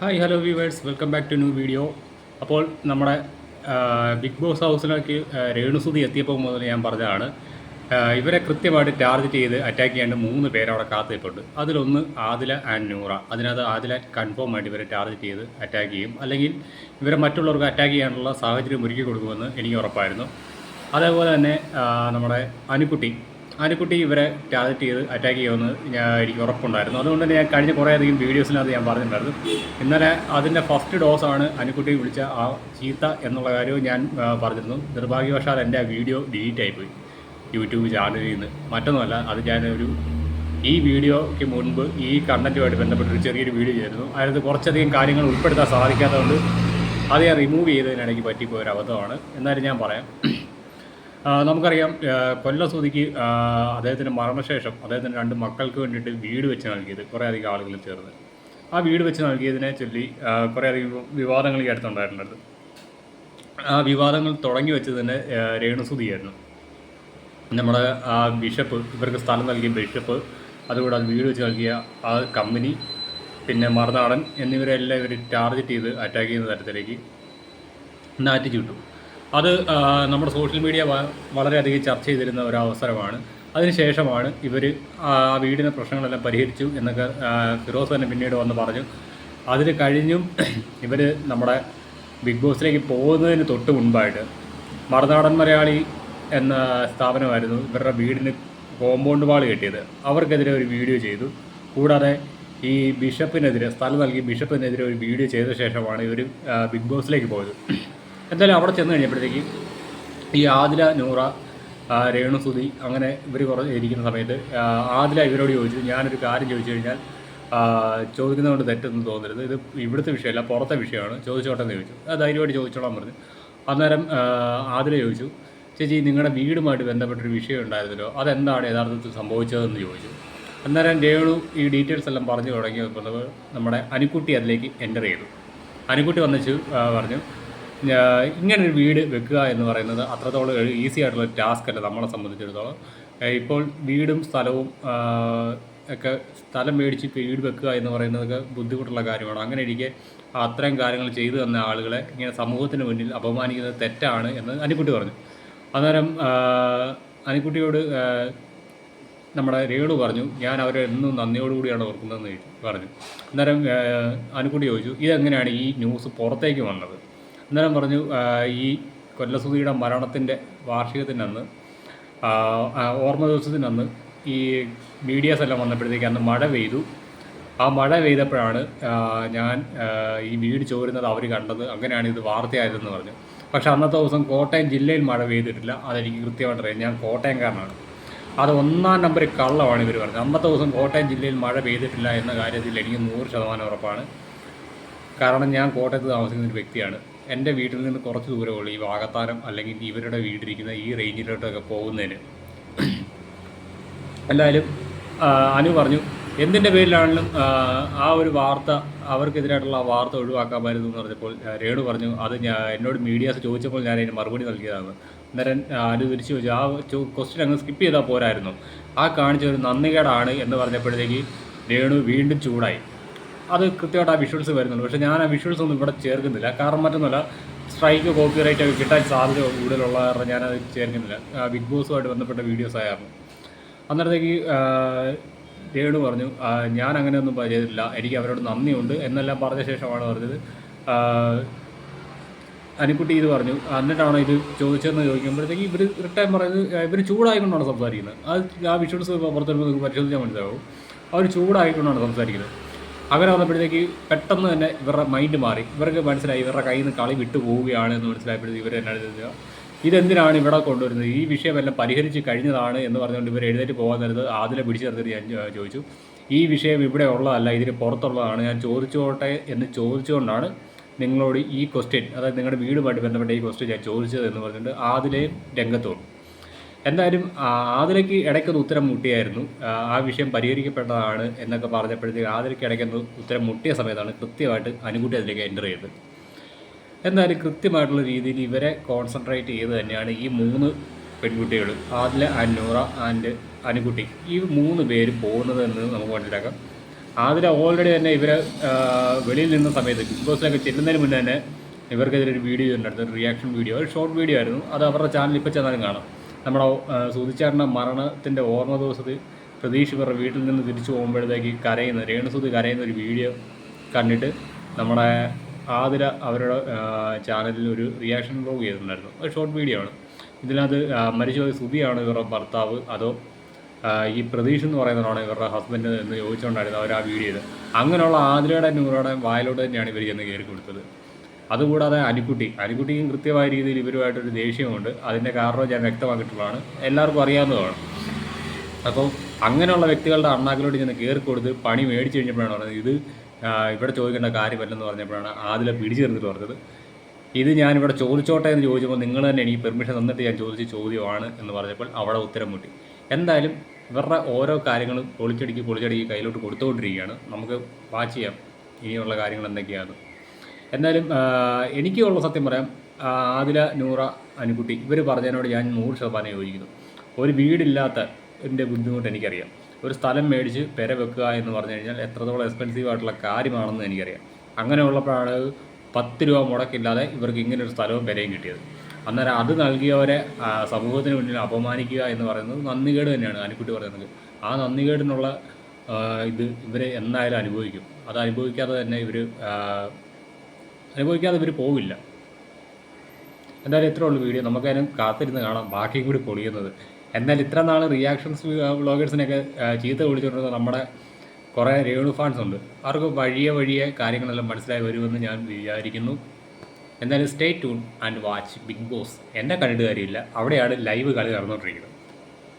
Hi hello viewers welcome back to new video അപ്പോൾ നമ്മുടെ big boss ഹൗസിലേക്ക് രേണുസുതി എത്തിയപ്പോൾ മുതൽ ഞാൻ പറഞ്ഞതാണ് ഇവരെ കൃത്യമായിട്ട് ടാർഗറ്റ് ചെയ്ത് അറ്റാക്ക് ചെയ്യേണ്ട മൂന്ന് പേര് അവിടെ കാത്തിരിപ്പുണ്ട്. അതിലൊന്ന് ആദില ആൻഡ് നൂറ. അതിനകത്ത് ആദില കൺഫേം ആയിട്ട് ഇവരെ ടാർഗറ്റ് ചെയ്ത് അറ്റാക്ക് ചെയ്യും. അല്ലെങ്കിൽ ഇവരെ മറ്റുള്ളവർക്ക് അറ്റാക്ക് ചെയ്യാനുള്ള സാഹചര്യം ഒരുക്കി കൊടുക്കുമെന്ന് എനിക്ക് ഉറപ്പായിരുന്നു. അതേപോലെ തന്നെ നമ്മുടെ അനുക്കുട്ടി അനുക്കുട്ടി ഇവരെ ടാർഗറ്റ് ചെയ്ത് അറ്റാക്ക് ചെയ്യുമെന്ന് ഞാൻ എനിക്ക് ഉറപ്പുണ്ടായിരുന്നു. അതുകൊണ്ട് തന്നെ ഞാൻ കഴിഞ്ഞ കുറേ അധികം വീഡിയോസിനകത്ത് ഞാൻ പറഞ്ഞിട്ടുണ്ടായിരുന്നു. ഇന്നലെ അതിന്റെ ഫസ്റ്റ് ഡോസാണ് അനുക്കുട്ടി വിളിച്ച ആ ചീത്ത എന്നുള്ള കാര്യവും ഞാൻ പറഞ്ഞിരുന്നു. നിർഭാഗ്യവശാൽ എന്റെ ആ വീഡിയോ ഡിലീറ്റ് ആയിപ്പോയി യൂട്യൂബ് ചാനലിൽ നിന്ന്. മറ്റൊന്നുമല്ല അത് ഞാനൊരു ഈ വീഡിയോയ്ക്ക് മുൻപ് ഈ കണ്ടന്റുമായിട്ട് ബന്ധപ്പെട്ടൊരു ചെറിയൊരു വീഡിയോ ചെയ്തിരുന്നു. അതിനകത്ത് കുറച്ചധികം കാര്യങ്ങൾ ഉൾപ്പെടുത്താൻ സാധിക്കാത്തതുകൊണ്ട് അത് ഞാൻ റിമൂവ് ചെയ്തതിനിടയ്ക്ക് ഒരു അബദ്ധമാണ് എന്നാലും ഞാൻ പറയാം. നമുക്കറിയാം കൊല്ല കൊല്ലസൂതിക്ക് ആ, അദ്ദേഹത്തിന്റെ മരണശേഷം അദ്ദേഹത്തിന്റെ രണ്ട് മക്കൾക്ക് വേണ്ടിയിട്ട് വീട് വെച്ച് നൽകിയത് കുറേയധികം ആളുകൾ ചേർന്ന്. ആ വീട് വെച്ച് നൽകിയതിനെ ചൊല്ലി കുറേയധികം വിവാദങ്ങൾ ഈ അടുത്തുണ്ടായിരുന്നത്. ആ വിവാദങ്ങൾ തുടങ്ങി വെച്ചത് തന്നെ രേണുസുതിയായിരുന്നു നമ്മുടെ ആ ബിഷപ്പ് ഇവർക്ക് സ്ഥലം നൽകിയ ബിഷപ്പ് അതുകൂടാതെ വീട് വെച്ച് നൽകിയ ആ കമ്പനി പിന്നെ മറുനാടൻ എന്നിവരെല്ലാം ഇവർ ടാർഗറ്റ് ചെയ്ത് അറ്റാക്ക് ചെയ്യുന്ന തരത്തിലേക്ക് നാറ്റി ചുട്ടു അത് നമ്മുടെ സോഷ്യൽ മീഡിയ വളരെയധികം ചർച്ച ചെയ്തിരുന്ന ഒരു അവസരമാണ് അതിനുശേഷമാണ് ഇവർ ആ വീടിന്റെ പ്രശ്നങ്ങളെല്ലാം പരിഹരിച്ചു എന്നൊക്കെ ഫിറോസ് തന്നെ പിന്നീട് വന്ന് പറഞ്ഞു. അതിന് കഴിഞ്ഞും ഇവർ നമ്മുടെ ബിഗ് ബോസിലേക്ക് പോകുന്നതിന് തൊട്ട് മുൻപായിട്ട് മറുനാടൻ മലയാളി എന്ന സ്ഥാപനമായിരുന്നു ഇവരുടെ വീടിന് കോമ്പൗണ്ട് വാൾ കെട്ടിയത്. അവർക്കെതിരെ ഒരു വീഡിയോ ചെയ്തു. കൂടാതെ ഈ ബിഷപ്പിനെതിരെ സ്ഥലം നൽകി ബിഷപ്പിനെതിരെ ഒരു വീഡിയോ ചെയ്ത ശേഷമാണ് ഇവർ ബിഗ് ബോസിലേക്ക് പോയത്. എന്തായാലും അവിടെ ചെന്ന് കഴിഞ്ഞപ്പോഴത്തേക്ക് ഈ ആദില നൂറ രേണുസുതി അങ്ങനെ ഇവർ കുറേ ഇരിക്കുന്ന സമയത്ത് ആദില ഇവരോട് ചോദിച്ചു. ഞാനൊരു കാര്യം ചോദിച്ചു കഴിഞ്ഞാൽ ചോദിക്കുന്നത് ചോദിക്കുന്നതുകൊണ്ട് തെറ്റൊന്നും തോന്നരുത്. ഇത് ഇവിടുത്തെ വിഷയമല്ല പുറത്തെ വിഷയമാണ്. ചോദിച്ചോട്ടെന്ന് ചോദിച്ചു. അത് ധൈര്യമായിട്ട് ചോദിച്ചോളാൻ പറഞ്ഞു. അന്നേരം ആദില ചോദിച്ചു ചേച്ചി നിങ്ങളുടെ വീടുമായിട്ട് ബന്ധപ്പെട്ടൊരു വിഷയം ഉണ്ടായിരുന്നല്ലോ. അതെന്താണ് യഥാർത്ഥത്തിൽ സംഭവിച്ചതെന്ന് ചോദിച്ചു. അന്നേരം രേണു ഈ ഡീറ്റെയിൽസ് എല്ലാം പറഞ്ഞു തുടങ്ങിയപ്പോൾ നമ്മുടെ അനുക്കുട്ടി അതിലേക്ക് എന്റർ ചെയ്തു. അനുക്കുട്ടി വന്നിച്ചു പറഞ്ഞു ഇങ്ങനൊരു വീട് വെക്കുക എന്ന് പറയുന്നത് അത്രത്തോളം ഈസി ആയിട്ടുള്ള ടാസ്ക് അല്ല നമ്മളെ സംബന്ധിച്ചിടത്തോളം. ഇപ്പോൾ വീടും സ്ഥലവും ഒക്കെ സ്ഥലം മേടിച്ച് വീട് വെക്കുക എന്ന് പറയുന്നതൊക്കെ ബുദ്ധിമുട്ടുള്ള കാര്യമാണ്. അങ്ങനെ ഇരിക്കെ അത്രയും കാര്യങ്ങൾ ചെയ്തു തന്ന ആളുകളെ ഇങ്ങനെ സമൂഹത്തിന് മുന്നിൽ അപമാനിക്കുന്നത് തെറ്റാണ് എന്ന് അനിക്കുട്ടി പറഞ്ഞു. അന്നേരം അനിക്കുട്ടിയോട് നമ്മുടെ രേണു പറഞ്ഞു ഞാൻ അവരെ എന്നും നന്ദിയോടുകൂടിയാണ് ഓർക്കുന്നതെന്ന് പറഞ്ഞു. അന്നേരം അനുക്കുട്ടി ചോദിച്ചു ഇതെങ്ങനെയാണ് ഈ ന്യൂസ് പുറത്തേക്ക് വന്നത്? അന്നേരം പറഞ്ഞു ഈ കൊല്ലസുതിയുടെ മരണത്തിന്റെ ആ, ഓർമ്മ ദിവസത്തിനന്ന് ഈ മീഡിയാസ് എല്ലാം വന്നപ്പോഴത്തേക്ക് അന്ന് മഴ പെയ്തു. ആ മഴ പെയ്തപ്പോഴാണ് ഞാൻ ഈ വീട് ചോരുന്നത് അവർ കണ്ടത്. അങ്ങനെയാണ് ഇത് വാർത്തയായതെന്ന് പറഞ്ഞു. പക്ഷേ അന്നത്തെ ദിവസം കോട്ടയം ജില്ലയിൽ മഴ പെയ്തിട്ടില്ല. അതെനിക്ക് കൃത്യമായിട്ട് അറിയാം. ഞാൻ കോട്ടയംകാരനാണ്. അത് ഒന്നാം നമ്പർ കള്ളമാണ് ഇവർ പറഞ്ഞത്. അന്നത്തെ ദിവസം കോട്ടയം ജില്ലയിൽ മഴ പെയ്തിട്ടില്ല എന്ന കാര്യത്തിൽ എനിക്ക് നൂറ് ശതമാനം ഉറപ്പാണ്. കാരണം ഞാൻ കോട്ടയത്ത് താമസിക്കുന്ന ഒരു വ്യക്തിയാണ്. എന്റെ വീട്ടിൽ നിന്ന് കുറച്ച് ദൂരമുള്ളൂ ഈ വാകത്താനം അല്ലെങ്കിൽ ഇവരുടെ വീടിരിക്കുന്ന ഈ റേഞ്ചിലോട്ടൊക്കെ പോകുന്നതിന്. എന്തായാലും അനു പറഞ്ഞു എന്തിന്റെ പേരിലാണെങ്കിലും ആ, ഒരു വാർത്ത അവർക്കെതിരായിട്ടുള്ള വാർത്ത ഒഴിവാക്കാമായിരുന്നു എന്ന് പറഞ്ഞപ്പോൾ രേണു പറഞ്ഞു അത് ഞാൻ എന്നോട് മീഡിയാസ് ചോദിച്ചപ്പോൾ ഞാൻ അതിന് മറുപടി നൽകിയതാണ്. അന്നേരം അനു തിരിച്ചു ചോദിച്ചു ആ ക്വസ്റ്റ്യൻ അങ്ങ് സ്കിപ്പ് ചെയ്താൽ പോരായിരുന്നു. ആ കാണിച്ച ഒരു നന്ദികേടാണ് എന്ന് പറഞ്ഞപ്പോഴത്തേക്ക് രേണു വീണ്ടും ചൂടായി. അത് കൃത്യമായിട്ട് ആ വിഷ്വൽസ് വരുന്നുണ്ട്. പക്ഷേ ഞാൻ ആ വിഷ്വൽസ് ഒന്നും ഇവിടെ ചേർക്കുന്നില്ല. കാരണം മറ്റൊന്നുമല്ല സ്ട്രൈക്ക് കോപ്പി റൈറ്റ് ഒക്കെ കിട്ടാൻ സാധ്യത കൂടുതലുള്ള കാരണം ഞാനത് ചേർക്കുന്നില്ല. ബിഗ് ബോസുമായിട്ട് ബന്ധപ്പെട്ട വീഡിയോസ് ആയിരുന്നു. അന്നേരത്തേക്ക് രേണു പറഞ്ഞു ഞാൻ അങ്ങനെയൊന്നും ചെയ്തിട്ടില്ല. എനിക്ക് അവരോട് നന്ദിയുണ്ട് എന്നെല്ലാം പറഞ്ഞ ശേഷമാണ് പറഞ്ഞത്. അനുക്കുട്ടി ഇത് പറഞ്ഞു. എന്നിട്ടാണോ ഇത് ചോദിച്ചതെന്ന് ചോദിക്കുമ്പോഴത്തേക്ക് ഇവർ റിട്ടേൺ പറയുന്നത് ഇവർ ചൂടായിക്കൊണ്ടാണ് സംസാരിക്കുന്നത്. അത് ആ വിഷ്വൽസ് പുറത്തുവരുമ്പോൾ നിങ്ങൾക്ക് പരിശോധിച്ചാൽ മനസ്സിലാവും. അവർ ചൂടായിക്കൊണ്ടാണ് സംസാരിക്കുന്നത്. അങ്ങനെ വന്നപ്പോഴത്തേക്ക് പെട്ടെന്ന് തന്നെ ഇവരുടെ മൈൻഡ് മാറി. ഇവർക്ക് മനസ്സിലായി ഇവരുടെ കയ്യിൽ നിന്ന് കളി വിട്ടു പോവുകയാണ് എന്ന് മനസ്സിലായപ്പോഴത്തേക്ക് ഇവർ എന്നാണ് ചെയ്തത് ഇതെന്തിനാണ് ഇവിടെ കൊണ്ടുവരുന്നത്? ഈ വിഷയമെല്ലാം പരിഹരിച്ച് കഴിഞ്ഞതാണ് എന്ന് പറഞ്ഞുകൊണ്ട് ഇവർ എഴുന്നേറ്റ് പോകാൻ നേരത്ത് ആദ്യം പിടിച്ചു നിർത്തിയിട്ട് ഞാൻ ചോദിച്ചു. ഈ വിഷയം ഇവിടെ ഉള്ളതല്ല ഇതിന് പുറത്തുള്ളതാണ്. ഞാൻ ചോദിച്ചോട്ടെ എന്ന് ചോദിച്ചുകൊണ്ടാണ് നിങ്ങളോട് ഈ ക്വസ്റ്റ്യൻ അതായത് നിങ്ങളുടെ വീടുമായിട്ട് ബന്ധപ്പെട്ട ഈ ക്വസ്റ്റ്യൻ ഞാൻ ചോദിച്ചത് എന്ന് പറഞ്ഞിട്ട് ആദിലെയും രംഗത്തോട് എന്തായാലും ആതിരയ്ക്ക് ഇടയ്ക്കൊന്ന് ഉത്തരം മുട്ടിയായിരുന്നു. ആ, വിഷയം പരിഹരിക്കപ്പെട്ടതാണ് എന്നൊക്കെ പറഞ്ഞപ്പോഴത്തേക്ക് ആതിരയ്ക്ക് ഇടയ്ക്കൊന്ന് ഉത്തരം മുട്ടിയ സമയത്താണ് കൃത്യമായിട്ട് അനുകുട്ടി അതിലേക്ക് എന്റർ ചെയ്തത്. എന്തായാലും കൃത്യമായിട്ടുള്ള രീതിയിൽ ഇവരെ കോൺസെൻട്രേറ്റ് ചെയ്ത് തന്നെയാണ് ഈ മൂന്ന് പെൺകുട്ടികൾ ആദില അന്നൂറ നൂറ ആൻഡ് അനുകുട്ടി ഈ മൂന്ന് പേര് പോകുന്നത് എന്ന് നമുക്ക് മനസ്സിലാക്കാം. ആതിര ഓൾറെഡി തന്നെ ഇവർ വെളിയിൽ നിന്ന സമയത്ത് ബിഗ് ബോസിലൊക്കെ ചെല്ലുന്നതിന് മുന്നേ തന്നെ ഇവർക്കെതിരെ ഒരു വീഡിയോ ഉണ്ടായിരുന്നു റിയാക്ഷൻ വീഡിയോ ഒരു ഷോർട്ട് വീഡിയോ ആയിരുന്നു. അത് അവരുടെ ചാനലിൽ ഇപ്പോൾ ചെന്നാലും കാണാം. നമ്മുടെ സുധിച്ചാറിന്റെ മരണത്തിന്റെ ഓർമ്മ ദിവസത്തിൽ പ്രതീക്ഷ ഇവരുടെ വീട്ടിൽ നിന്ന് തിരിച്ചു പോകുമ്പോഴത്തേക്ക് കരയുന്ന രേണുസുതി കരയുന്ന ഒരു വീഡിയോ കണ്ടിട്ട് നമ്മുടെ ആതിര അവരുടെ ചാനലിൽ ഒരു റിയാക്ഷൻ ബ്ലോഗ് ചെയ്തിട്ടുണ്ടായിരുന്നു. ഒരു ഷോർട്ട് വീഡിയോ ആണ്. ഇതിനകത്ത് മരിച്ചുപോയ സുധിയാണ് ഇവരുടെ ഭർത്താവ്. അതോ ഈ പ്രതീഷ് എന്ന് പറയുന്നതാണ് ഇവരുടെ ഹസ്ബൻഡ് എന്ന് ചോദിച്ചുകൊണ്ടായിരുന്നു അവർ ആ വീഡിയോയിൽ അങ്ങനെയുള്ള ആതിരയുടെ നൂറയുടെ വായലോട്ട് തന്നെയാണ് ഇവർ ചെന്ന് കയറി കൊടുത്തത്. അതുകൂടാതെ അനുക്കുട്ടി. അനുക്കുട്ടിക്കും കൃത്യമായ രീതിയിൽ ഇവരുമായിട്ടൊരു ദേഷ്യമുണ്ട് അതിന്റെ കാരണം ഞാൻ വ്യക്തമാക്കിയിട്ടുള്ളതാണ്. എല്ലാവർക്കും അറിയാവുന്നതാണ്. അപ്പോൾ അങ്ങനെയുള്ള വ്യക്തികളുടെ അണ്ണാക്കിലോട്ട് ഞാൻ കയറി കൊടുത്ത് പണി മേടിച്ച് കഴിഞ്ഞപ്പോഴാണ് പറഞ്ഞത് ഇത് ഇവിടെ ചോദിക്കേണ്ട കാര്യമല്ലെന്ന് പറഞ്ഞപ്പോഴാണ് ആദ്യം പിടിച്ചു ചേർന്നിട്ട് പറഞ്ഞത്. ഇത് ഞാനിവിടെ ചോദിച്ചോട്ടെ എന്ന് ചോദിച്ചപ്പോൾ നിങ്ങൾ തന്നെ എനിക്ക് പെർമിഷൻ തന്നിട്ട് ഞാൻ ചോദിച്ച ചോദ്യമാണ് എന്ന് പറഞ്ഞപ്പോൾ അവിടെ ഉത്തരം മുട്ടി. എന്തായാലും ഇവരുടെ ഓരോ കാര്യങ്ങളും പൊളിച്ചടിക്ക് പൊളിച്ചടിക്ക് കയ്യിലോട്ട് കൊടുത്തുകൊണ്ടിരിക്കുകയാണ് നമുക്ക് വാച്ച് ചെയ്യാം. ഇനിയുള്ള കാര്യങ്ങൾ എന്തൊക്കെയാണ് എന്തായാലും എനിക്കുള്ള സത്യം പറയാം ആദില നൂറ അനുകുട്ടി ഇവർ പറഞ്ഞതിനോട് ഞാൻ നൂറ് ശതമാനം യോജിക്കുന്നു. ഒരു വീടില്ലാത്ത എന്റെ ബുദ്ധിമുട്ട് എനിക്കറിയാം. ഒരു സ്ഥലം മേടിച്ച് പെര വെക്കുക എന്ന് പറഞ്ഞു കഴിഞ്ഞാൽ എത്രത്തോളം എക്സ്പെൻസീവ് ആയിട്ടുള്ള കാര്യമാണെന്ന് എനിക്കറിയാം. അങ്ങനെയുള്ളപ്പോഴാണ് പത്ത് രൂപ മുടക്കില്ലാതെ ഇവർക്ക് ഇങ്ങനെ ഒരു സ്ഥലവും പെരയും കിട്ടിയത്. അന്നേരം അത് നൽകിയവരെ സമൂഹത്തിന് മുന്നിൽ അപമാനിക്കുക എന്ന് പറയുന്നത് നന്ദികേട് തന്നെയാണ് അനുക്കുട്ടി പറയുന്നത്. ആ നന്ദികേടിനുള്ള ഇത് ഇവരെ എന്തായാലും അനുഭവിക്കും. അത് അനുഭവിക്കാതെ തന്നെ ഇവർ അനുഭവിക്കാതെ ഇവർ പോവില്ല. എന്തായാലും ഇത്രേ ഉള്ളൂ വീഡിയോ. നമുക്കതിനും കാത്തിരുന്ന് കാണാം. ബാക്കിയും കൂടി പൊളിയുന്നത്. എന്നാൽ ഇത്ര നാൾ റിയാക്ഷൻസ് വ്ളോഗേഴ്സിനെയൊക്കെ ചീത്ത വിളിച്ചുകൊണ്ടിരുന്ന നമ്മുടെ കുറേ രേണു ഫാൻസ് ഉണ്ട്. അവർക്ക് വഴിയെ വഴിയെ കാര്യങ്ങളെല്ലാം മനസ്സിലായി വരുമെന്ന് ഞാൻ വിചാരിക്കുന്നു. എന്തായാലും stay tune and watch Bigg Boss എന്നെ കണ്ടിട്ട് കാര്യമില്ല. അവിടെയാണ് ലൈവ് കളി നടന്നുകൊണ്ടിരിക്കുന്നത്